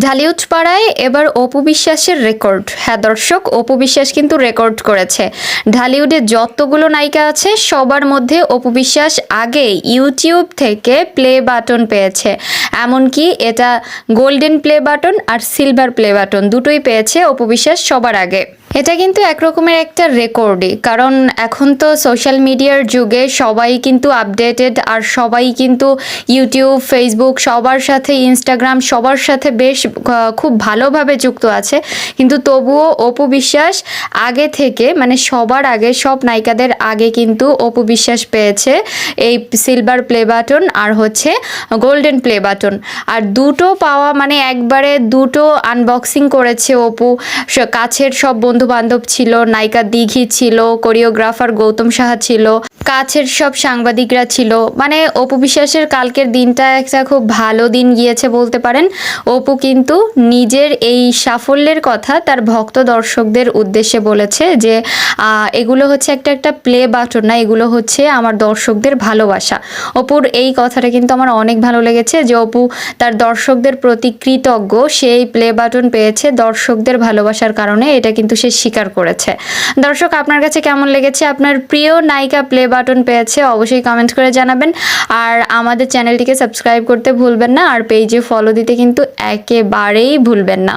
ঢালিউড পাড়ায় এবার অপু বিশ্বাসের রেকর্ড। হ্যাঁ দর্শক, অপু বিশ্বাস কিন্তু রেকর্ড করেছে। ঢালিউডে যতগুলো নায়িকা আছে, সবার মধ্যে অপু বিশ্বাস আগে ইউটিউব থেকে প্লে বাটন পেয়েছে। এমনকি এটা গোল্ডেন প্লে বাটন আর সিলভার প্লে বাটন দুটোই পেয়েছে অপু বিশ্বাস সবার আগে। এটা কিন্তু একরকমের একটা রেকর্ডই কারণ এখন তো সোশ্যাল মিডিয়ার যুগে সবাই কিন্তু আপডেটেড আর সবাই কিন্তু ইউটিউব ফেসবুক সবার সাথে ইনস্টাগ্রাম সবার সাথে বেশ খুব ভালোভাবে যুক্ত আছে। কিন্তু তবুও অপু বিশ্বাস আগে থেকে মানে সবার আগে, সব নায়িকাদের আগে কিন্তু অপু বিশ্বাস পেয়েছে এই সিলভার প্লে বাটন আর হচ্ছে গোল্ডেন প্লে বাটন আর দুটো পাওয়া মানে একবারে দুটো আনবক্সিং করেছে অপু কাছের সব বন্ধু বান্ধব ছিল, নায়িকা দিঘি ছিল, কোরিওগ্রাফার গৌতম সাহা ছিল, কাছের সব সাংবাদিকরা ছিল। মানে অপু বিশ্বাসের কালকের দিনটা একটা খুব ভালো দিন গিয়েছে বলতে পারেন। অপু কিন্তু নিজের এই সাফল্যের কথা তার ভক্ত দর্শকদের উদ্দেশ্যে বলেছে যে এগুলো হচ্ছে একটা একটা প্লে বাটন না, এগুলো হচ্ছে আমার দর্শকদের ভালোবাসা। অপুর এই কথাটা কিন্তু আমার অনেক ভালো লেগেছে যে, অপু তার দর্শকদের প্রতি কৃতজ্ঞ সেই প্লে বাটন পেয়েছে দর্শকদের ভালোবাসার কারণে। এটা কিন্তু সে স্বীকার করেছে। দর্শক, আপনার কাছে কেমন লেগেছে? আপনার প্রিয় নায়িকা প্লে বাটন পেয়েছে, অবশ্যই কমেন্ট করে জানাবেন। আর আমাদের চ্যানেলটিকে সাবস্ক্রাইব করতে ভুলবেন না, আর পেজে ফলো দিতে কিন্তু একেবারেই ভুলবেন না।